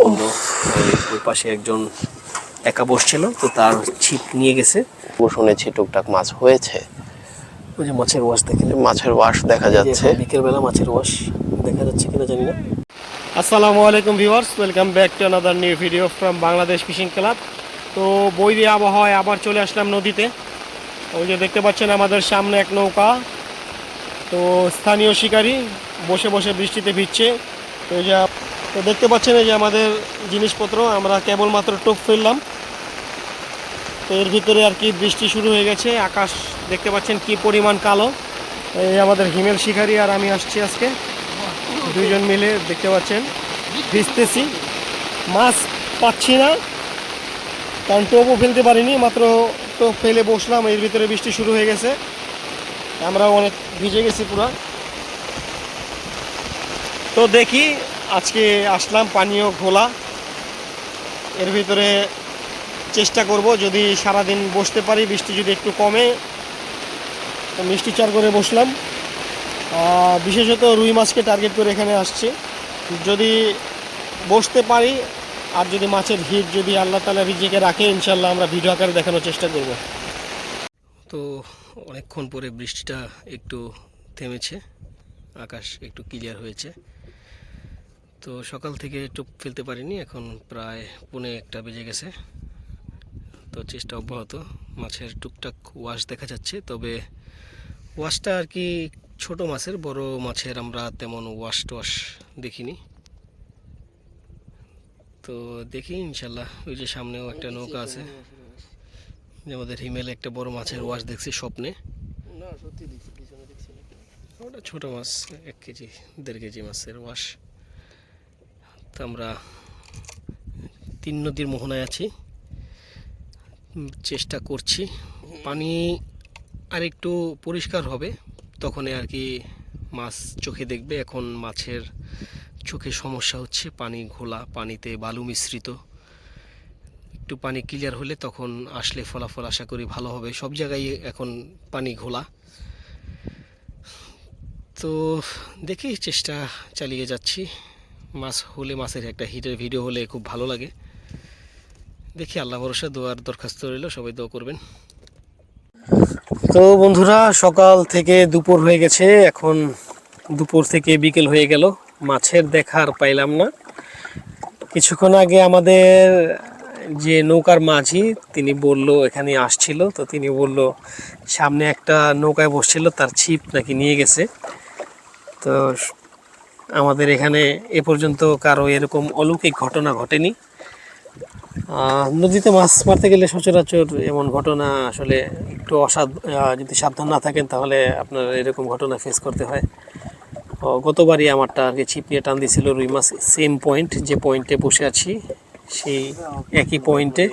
বন্ধু ওই ওই পাশে একজন একা বসছিল তো তার ছিপ নিয়ে গেছে। ও শুনেছি টুকটাক মাছ হয়েছে। ওই যে মাছের ওয়াশ দেখেন। মাছের ওয়াশ দেখা যাচ্ছে। বিকেল বেলা মাছের ওয়াশ দেখা যাচ্ছে কিনা জানি না। আসসালামু আলাইকুম viewers welcome back to another new video from Bangladesh fishing club তো বৈরী আবহাওয়ায় আবার চলে আসলাম নদীতে। ওই যে দেখতে পাচ্ছেন আমাদের সামনে এক নৌকা। তো স্থানীয় শিকারী বসে বসে বৃষ্টিতে ভিজছে। তো এই যে তো দেখতে পাচ্ছেন এই যে আমাদের জিনিসপত্র, আমরা কেবলমাত্র টোপ ফেললাম। তো এর ভিতরে আর কি বৃষ্টি শুরু হয়ে গেছে, আকাশ দেখতে পাচ্ছেন কি পরিমাণ কালো। এই আমাদের হিমেল শিকারী আর আমি আসছি আজকে। দুইজন মিলে দেখতে পাচ্ছেন, ভিজতেছি। মাছ পাচ্ছি না, কারণ টোপও ফেলতে পারিনি, মাত্র টোপ ফেলে বসলাম, এর ভিতরে বৃষ্টি শুরু হয়ে গেছে। আমরা অনেক ভিজে গেছি পুরা। তো দেখি, আজকে আসলাম পানীয় খোলা এর ভিতরে চেষ্টা করব যদি সারাদিন বসতে পারি, বৃষ্টি যদি একটু কমে, তো মিষ্টি চার করে বসলাম। বিশেষত রুই মাছকে টার্গেট করে এখানে আসছি। যদি বসতে পারি, আর যদি মাছের হিট যদি আল্লাহ তালা রিজিকে রাখে ইনশাল্লাহ আমরা ভিডিও আকারে দেখানোর চেষ্টা করব। তো অনেকক্ষণ পরে বৃষ্টিটা একটু থেমেছে, আকাশ একটু ক্লিয়ার হয়েছে। তো সকাল থেকে টোপ ফেলতে পারিনি এখন প্রায় পুনে একটা বেজে গেছে। তো চেষ্টা অব্যাহত মাছের টুকটাক ওয়াশ দেখা যাচ্ছে তবে ওয়াশটা আর কি ছোট মাছের বড় মাছের আমরা তেমন ওয়াশ টোয়াশ দেখিনি। তো দেখি ইনশাল্লাহ ওই যে সামনেও একটা নৌকা আছে। যে আমাদের হিমেলে একটা বড় মাছের ওয়াশ দেখছি স্বপ্নে। ওটা ছোট মাছ এক কেজি দেড় কেজি মাছের ওয়াশ। তো আমরা তিন নদীর মোহনায় আছি। চেষ্টা করছি। পানি আর একটু পরিষ্কার হবে, তখনই আর কি মাছ চোখে দেখবে। এখন মাছের চোখে সমস্যা হচ্ছে, পানি ঘোলা, পানিতে বালু মিশ্রিত। একটু পানি ক্লিয়ার হলে তখন আসলে ফলাফল আশা করি ভালো হবে। সব জায়গায় এখন পানি ঘোলা। তো দেখি, চেষ্টা চালিয়ে যাচ্ছি। মাছ হলে মাছের একটা হিটের ভিডিও হলে খুব ভালো লাগে। দেখি আল্লাহ ভরসা, দোয়ার দরখাস্ত রইল, সবাই দোয়া করবেন। তো বন্ধুরা, সকাল থেকে দুপুর হয়ে গেছে, এখন দুপুর থেকে বিকেল হয়ে গেল, মাছের দেখা আর পাইলাম না। কিছুক্ষণ আগে আমাদের যে নৌকার মাঝি, তিনি বলল, এখানে আসছিল, তো তিনি বলল, সামনে একটা নৌকায় বসছিল, তার ছিপ নাকি নিয়ে গেছে। তো আমাদের এখানে এ পর্যন্ত কারও এরকম অলৌকিক ঘটনা ঘটেনি। নদীতে মাছ মারতে গেলে সচরাচর এমন ঘটনা আসলে একটু অসাধ যদি সাবধান না থাকেন তাহলে আপনার এরকম ঘটনা ফেস করতে হয়। গতবারই আমারটা আর কি ছিপ নিয়ে টান দিয়েছিল রুই মাছ সেম পয়েন্ট যে পয়েন্টে বসে আছি, সেই একই পয়েন্টে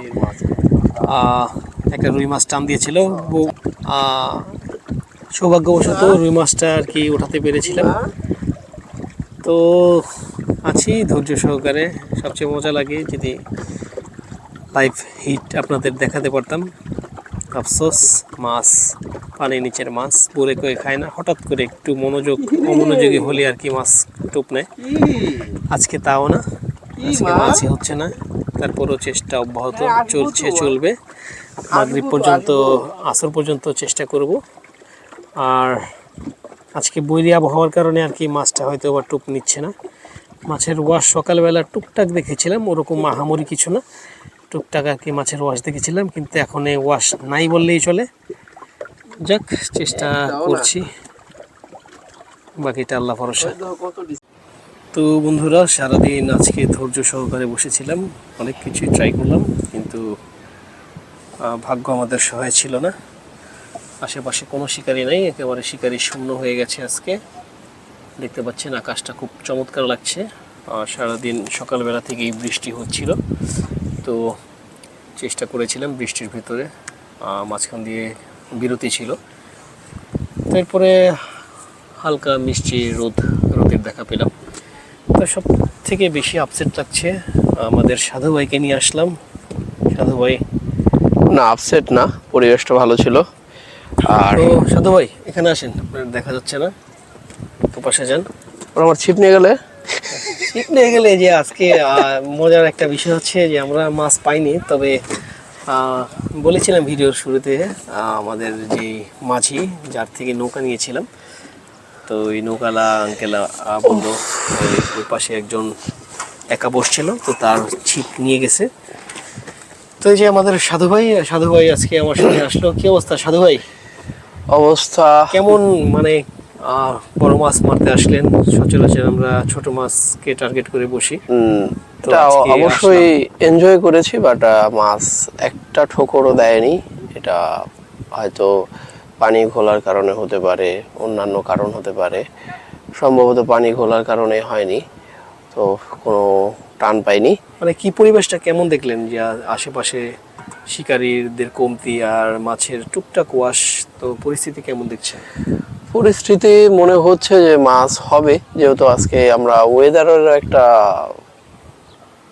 একটা রুই মাছ টান দিয়েছিল। সৌভাগ্যবশত রুই মাছটা আর কি উঠাতে পেরেছিলাম। তো আছি ধৈর্য সহকারে। সবচেয়ে মজা লাগে যদি লাইভ হিট আপনাদের দেখাতে পারতাম। আফসোস মাছ পানির নিচের মাছ বলে কয়ে খায় না। হঠাৎ করে একটু মনোযোগ অমনোযোগী হলে আর কি মাছ টোপ নেয়। আজকে তাও না আজকে মাছই হচ্ছে না। তারপরও চেষ্টা অব্যাহত চলছে চলবে। মাগরিব পর্যন্ত আসর পর্যন্ত চেষ্টা করব। আর আজকে বৈরি আবহাওয়ার কারণে আর কি মাছটা হয়তো আবার টুপ নিচ্ছে না। মাছের ওয়াশ সকালবেলা টুকটাক দেখেছিলাম ওরকম আহামরি কিছু না। টুকটাক আর কি মাছের ওয়াশ দেখেছিলাম কিন্তু এখন এই ওয়াশ নাই বললেই চলে। যাক চেষ্টা করছি। বাকিটা আল্লাহ ভরসা। তো বন্ধুরা সারাদিন আজকে ধৈর্য সহকারে বসেছিলাম অনেক কিছুই ট্রাই করলাম কিন্তু ভাগ্য আমাদের সহায় ছিল না। আশেপাশে কোনো শিকারি নাই, একেবারে শিকারি শূন্য হয়ে গেছে আজকে। দেখতে পাচ্ছেন আকাশটা খুব চমৎকার লাগছে। সারাদিন সকালবেলা থেকেই বৃষ্টি হচ্ছিল। তো চেষ্টা করেছিলাম বৃষ্টির ভিতরে মাঝখান দিয়ে বিরতি ছিল। তারপরে হালকা মিষ্টি রোদ, রোদের দেখা পেলাম। তো সব থেকে বেশি আপসেট লাগছে, আমাদের সাধু ভাইকে নিয়ে আসলাম। সাধু ভাই? না আপসেট না, পরিবেশটা ভালো ছিল। আর তো সাধু ভাই এখানে আসেন আপনার দেখা যাচ্ছে না। তো পাশে যান। ওরা আমার ছিপ নিয়ে গেলে? ছিপ নিয়ে গেলে যে আজকে মজার একটা বিষয় হচ্ছে যে আমরা মাছ পাইনি তবে বলেছিলাম ভিডিওর শুরুতে আমাদের যে মাঝি যার থেকে নৌকা নিয়েছিলাম। তো ওই নৌকালা আঙ্কেলা বলল ওই ওই পাশে একজন একা বসছিল তো তার ছিপ নিয়ে গেছে। তো এই যে আমাদের সাধু ভাই সাধু ভাই আজকে আমার সাথে আসলো। কি অবস্থা সাধু ভাই? অবস্থা। কেমন মানে বড় মাছ মারতে আসলেন? সচরাচর আমরা ছোট মাছকে টার্গেট করে বসি। এটা অবশ্যই এনজয় করেছি বাট মাছ একটা ঠোকরও দেয়নি। এটা হয়তো পানি ঘোলার কারণে হতে পারে অন্যান্য কারণ হতে পারে। সম্ভবত পানি ঘোলার কারণে হয়নি তো কোনো টান পাইনি। মানে কি পরিবেশটা কেমন দেখলেন যে আশেপাশে শিকারীদের কমতি আর মাছের টুকটাক ওয়াশ তো পরিস্থিতি কেমন দেখছে পরিস্থিতি মনে হচ্ছে যে মাছ হবে যেহেতু আজকে আমরা ওয়েদারের একটা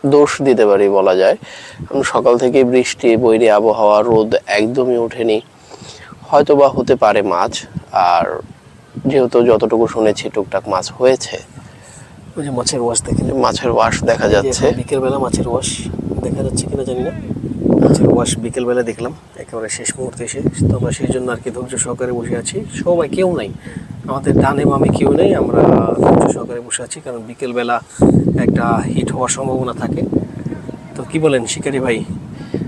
দোষ দিতে পারি বলা যায়। সকাল থেকে বৃষ্টি বৈরি আবহাওয়া রোদ একদমই ওঠেনি। হয়তো বা হতে পারে মাছ আর যেহেতু যতটুকু শুনেছি টুকটাক মাছ হয়েছে। ওই যে মাছের ওয়াশ দেখেন। মাছের ওয়াশ দেখা যাচ্ছে। বিকেলবেলা মাছের ওয়াশ দেখা যাচ্ছে কিনা জানি না। মাছের ওয়াশ বিকেল বেলা দেখলাম একেবারে শেষ মুহূর্তে এসে। তো আমরা সেই জন্য আর কি ধৈর্য সহকারে বসে আছি। সবাই কেউ নাই। আমাদের ডানে বামে কেউ নেই আমরা ধৈর্য সহকারে বসে আছি কারণ বিকেল বেলা একটা হিট হওয়ার সম্ভাবনা থাকে। তো কি বলেন শিকারি ভাই?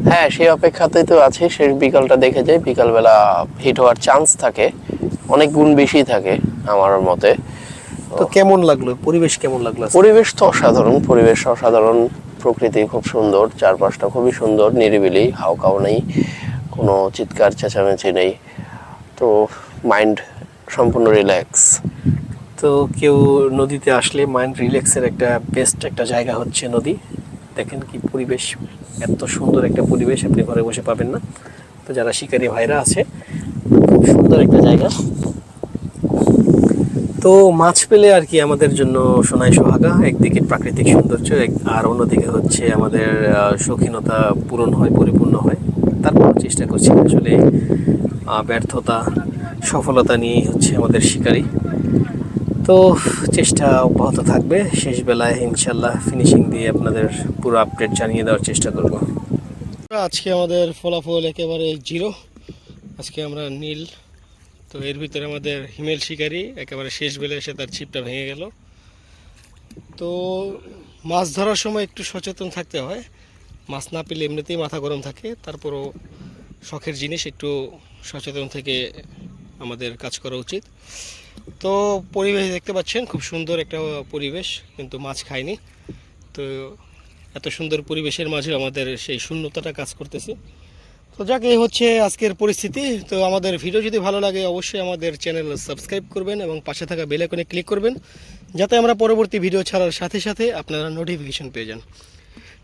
হ্যাঁ সেই অপেক্ষাতেই তো আছে। শেষ বিকালটা দেখে যাই বিকালবেলা হিট হওয়ার চান্স থাকে। অনেক গুণ বেশি থাকে আমার মতে। তো কেমন লাগল? পরিবেশ কেমন লাগল পরিবেশ তো অসাধারণ পরিবেশ অসাধারণ। প্রকৃতি খুব সুন্দর, চারপাশটা খুবই সুন্দর, নিরিবিলি, হাওকাও নেই, কোনো চিৎকার, চেঁচামেচি নেই। তো মাইন্ড সম্পূর্ণ রিল্যাক্স তো কেউ নদীতে আসলে মাইন্ড রিল্যাক্সের একটা বেস্ট একটা জায়গা হচ্ছে নদী। দেখেন কি পরিবেশ, এত সুন্দর একটা পরিবেশ আপনি ঘরে বসে পাবেন না। তো যারা শিকারী ভাইরা আছে, খুব সুন্দর একটা জায়গা। তো মাছ পেলে আর কি আমাদের জন্য সোনাই সোহাগা, একদিকে প্রাকৃতিক সৌন্দর্য আর অন্যদিকে হচ্ছে আমাদের শৌখিনতা পূরণ হয়, পরিপূর্ণ হয়। তারপর চেষ্টা করছি আসলে ব্যর্থতা, সফলতা নিয়েই হচ্ছে আমাদের শিকারী। তো চেষ্টা অব্যাহত থাকবে। শেষ বেলায় ইনশাল্লাহ ফিনিশিং দিয়ে আপনাদের পুরো আপডেট জানিয়ে দেওয়ার চেষ্টা করব। আজকে আমাদের ফলাফল একেবারে জিরো আজকে আমরা নীল। তো এর ভিতরে আমাদের হিমেল শিকারি, একেবারে শেষ বেলায় এসে তার ছিপটা ভেঙে গেল। তো মাছ ধরার সময় একটু সচেতন থাকতে হয়। মাছ না পেলে এমনিতেই মাথা গরম থাকে। তারপরও শখের জিনিস, একটু সচেতন থেকে আমাদের কাজ করা উচিত। তো পরিবেশ দেখতে পাচ্ছেন, খুব সুন্দর একটা পরিবেশ, কিন্তু মাছ খায়নি। তো এত সুন্দর পরিবেশের মাঝে আমাদের সেই শূন্যতাটা কাজ করতেছে। তো যাক, এই হচ্ছে আজকের পরিস্থিতি। তো আমাদের ভিডিও যদি ভালো লাগে, অবশ্যই আমাদের চ্যানেল সাবস্ক্রাইব করবেন এবং পাশে থাকা বেল আইকনে ক্লিক করবেন, যাতে আমরা পরবর্তী ভিডিও ছাড়ার সাথে সাথে আপনারা নোটিফিকেশন পেয়ে যান।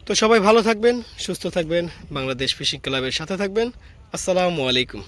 তো সবাই ভালো থাকবেন, সুস্থ থাকবেন, বাংলাদেশ ফিশিং ক্লাবের সাথে থাকবেন। আসসালামু আলাইকুম।